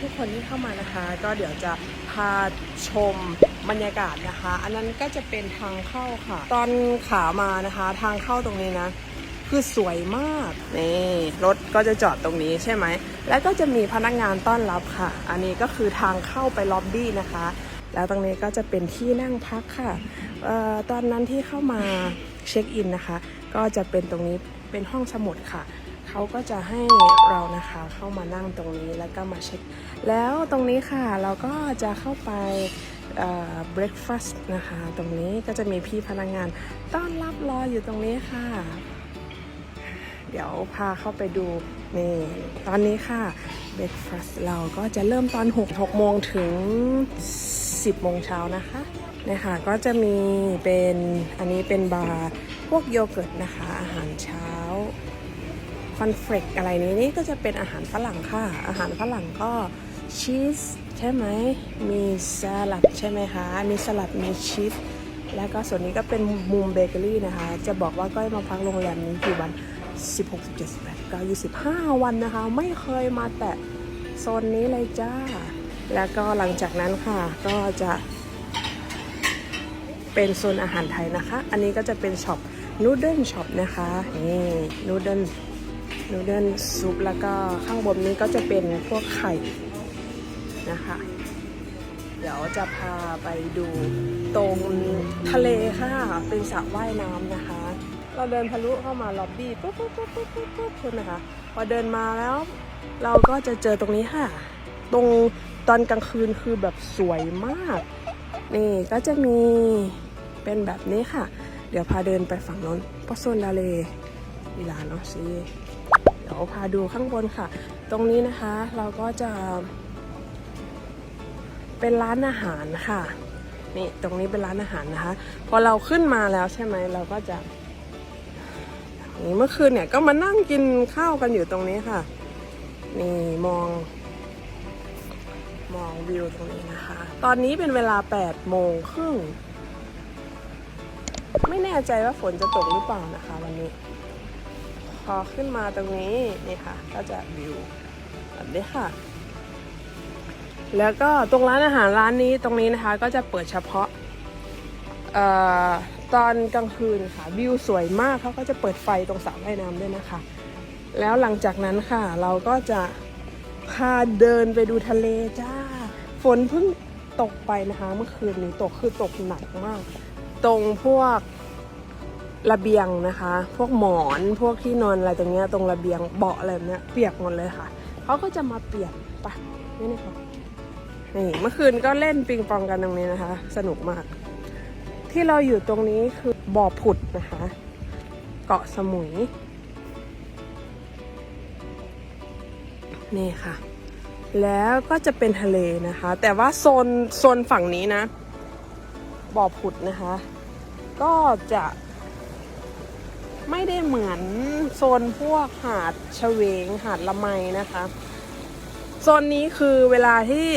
ทุกคนที่เข้ามานะคะ ก็เดี๋ยวจะพาชมบรรยากาศนะคะ อันนั้นก็จะเป็นทางเข้าค่ะ ตอนขามานะคะ ทางเข้าตรงนี้นะ คือสวยมากนี่รถก็จะจอดตรงนี้ใช่ไหม แล้วก็จะมีพนักงานต้อนรับค่ะ อันนี้ก็คือทางเข้าไปล็อบบี้นะคะ แล้วตรงนี้ก็จะเป็นที่นั่งพักค่ะออตอนนั้นที่เข้ามาเช็คอินนะคะ ก็จะเป็นตรงนี้เป็นห้องสมุดค่ะ เขาก็จะให้เรานะคะเข้ามานั่งตรงนี้แล้วก็มาเช็ค แล้วตรงนี้ค่ะเราก็จะเข้าไปเบรคฟาสต์นะคะ ตรงนี้ก็จะมีพี่พนักงานต้อนรับรออยู่ตรงนี้ค่ะ เดี๋ยวพาเข้าไปดูนี่ตอนนี้ค่ะเบรคฟาสต์เราก็จะเริ่มตอน 6 6โมงถึง 10โมงเช้านะคะนี่ยค่ะก็จะมีเป็นอันนี้เป็นบาร์พวกโยเกิร์ตนะคะ อาหารเช้า คอนเฟลกอะไรนี้นี่ก็จะเป็นอาหารฝรั่งค่ะ อาหารฝรั่งก็ชีสใช่ไหม มีสลัดใช่ไหมคะ มีสลัด มีชีส แล้วก็ส่วนนี้ก็เป็นมุมเบเกอรี่นะคะ จะบอกว่าก้อยมาพักโรงแรมนี้กี่วัน 16 17 18 9 25 วันนะคะ ไม่เคยมาแตะโซนนี้เลยจ้า แล้วก็หลังจากนั้นค่ะก็จะเป็นโซนอาหารไทยนะคะ อันนี้ก็จะเป็นช็อปนูเดิลช็อปนะคะ นี่นูเดิล นูเดิลซุปแล้วก็ข้างบนนี้ก็จะเป็นพวกไข่นะคะ เดี๋ยวจะพาไปดูตรงทะเลค่ะ เป็นสระว่ายน้ำนะคะ เราเดินทะลุเข้ามาล็อบบี้ปุ๊บปุ๊บปุ๊บปุ๊บปุ๊บปุ๊บคุณนะคะ พอเดินมาแล้ว เราก็จะเจอตรงนี้ค่ะ ตรงตอนกลางคืนคือแบบสวยมาก นี่ก็จะมีเป็นแบบนี้ค่ะ เดี๋ยวพาเดินไปฝั่งโน้นปอโซนดาเลมิลานเนาะซี ดี๋ยวพาดูข้างบนค่ะ ตรงนี้นะคะเราก็จะ เป็นร้านอาหารค่ะนี่ตรงนี้เป็นร้านอาหารนะคะ พอเราขึ้นมาแล้วใช่ไหมเราก็จะนี่เมื่อคืนเนี่ยก็มานั่งกินข้าวกันอยู่ตรงนี้ค่ะ นี่มอง มองวิวตรงนี้นะคะ ตอนนี้เป็นเวลา8โมงครึ่งไม่แน่ใจว่าฝนจะตกหรือเปล่านะคะ วันนี้ อขึ้นมาตรงนี้นี่ค่ะ ก็จะวิวแบบนี้ค่ะ แล้วก็ตรงร้านอาหารร้านนี้ตรงนี้นะคะ ก็จะเปิดเฉพาะเอ่อตอนกลางคืนค่ะวิวสวยมากเขาก็จะเปิดไฟตรงสระว่ายน้ำด้วยนะคะ แล้วหลังจากนั้นค่ะ เราก็จะพาเดินไปดูทะเลจ้า ฝนเพิ่งตกไปนะคะ เมื่อคืนนี้ตกคือตกหนักมาก ตรงพวก ระเบียงนะคะ พวกหมอนพวกที่นอนอะไรตรงเนี้ยตรงระเบียงเบาะอะไรแบบเนี้ยเปียกหมดเลยค่ะเขาก็จะมาเปลี่ยนปะนี่นี่ค่ะนี่เมื่อคืนก็เล่นปิงปองกันตรงนี้นะคะ สนุกมาก ที่เราอยู่ตรงนี้คือบ่อผุดนะคะ เกาะสมุย นี่ค่ะ แล้วก็จะเป็นทะเลนะคะ แต่ว่าโซนโซนฝั่งนี้นะบ่อผุดนะคะ ก็จะ ไม่ได้เหมือนโซนพวกหาดเฉวงหาดละไมนะคะ โซนนี้คือเวลาที่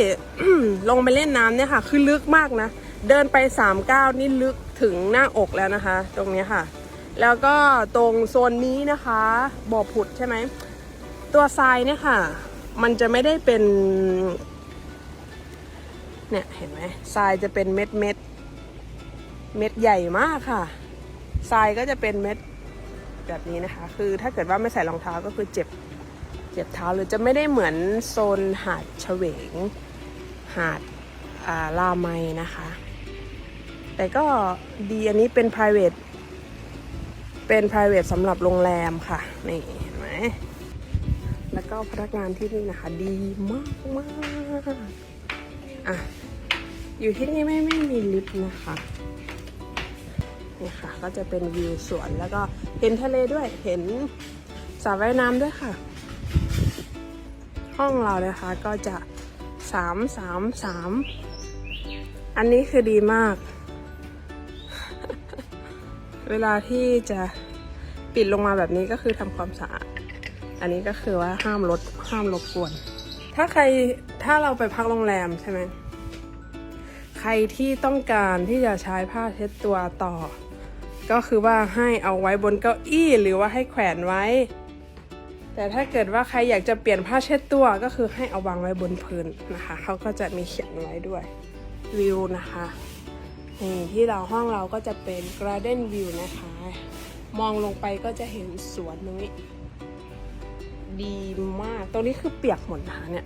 ลงไปเล่นน้ำเนี่ยค่ะ คือลึกมากนะ เดินไป3ามก้าวนี่ลึกถึงหน้าอกแล้วนะคะ ตรงนี้ค่ะ แล้วก็ตรงโซนนี้นะคะบ่อผุดใช่ไหม ตัวทรายเนี่ยค่ะ มันจะไม่ได้เป็น เนี่ยเห็นไหมทรายจะเป็นเม็ดเม็ดเม็ดใหญ่มากค่ะทรายก็จะเป็นเม็ด แบบนี้นะคะ คือถ้าเกิดว่าไม่ใส่รองเท้าก็คือเจ็บเจ็บเท้าหรือจะไม่ได้เหมือนโซนหาดเฉวง หาดาลาไมนะคะ แต่ก็ดีอันนี้เป็น private เป็น private สำหรับโรงแรมค่ะ นี่เห็นไหมแล้วก็พนักงานที่นี่นะคะ ดีมากมากๆอะ อยู่ที่นี่ไม่ไม่มีลิฟต์นะคะ นี่ค่ะ ก็จะเป็นวิวสวนแล้วก็เห็นทะเลด้วยเห็นสระว่ายน้ำด้วยค่ะ ห้องเรานะคะก็จะสามสามสามอันนี้คือดีมาก เวลาที่จะปิดลงมาแบบนี้ก็คือทำความสะอาด อันนี้ก็คือว่าห้ามรถห้ามรบกวน ถ้าใครถ้าเราไปพักโรงแรมใช่ไหมใครที่ต้องการที่จะใช้ผ้าเช็ดตัวต่อ ก็คือว่าให้เอาไว้บนเก้าอี้หรือว่าให้แขวนไว้ แต่ถ้าเกิดว่าใครอยากจะเปลี่ยนผ้าเช็ดตัวก็คือให้เอาวางไว้บนพื้นนะคะเขาก็จะมีเขียนไว้ด้วยวิวนะคะนี่ที่เราห้องเราก็จะเป็น Garden View นะคะ มองลงไปก็จะเห็นสวนนี้ยดีมาก ตรงนี้คือเปียกหมดนะคะเนี่ย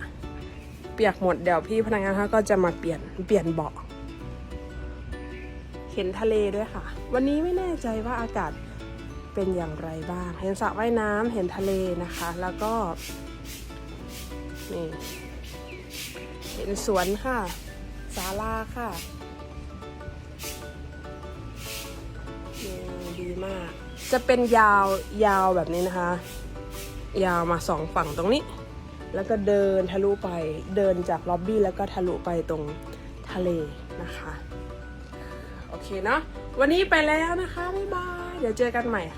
เปียกหมดเดี๋ยวพี่พนักงานเขาก็จะมาเปลี่ยนเปลี่ยนเบาะ ห็นทะเลด้วยค่ะ วันนี้ไม่แน่ใจว่าอากาศเป็นอย่างไรบ้าง เห็นสระว่ายน้ำเห็นทะเลนะคะ แล้วก็นี่เห็นสวนค่ะศาลาค่ะนี่ดีมาก จะเป็นยาวยาวแบบนี้นะคะ ยาวมาสองฝั่งตรงนี้ แล้วก็เดินทะลุไป เดินจากล็อบบี้แล้วก็ทะลุไปตรงทะเลนะคะ โอเคเนาะวันนี้ไปแล้วนะคะ บ๊ายบาย เดี๋ยวเจอกันใหม่ค่ะ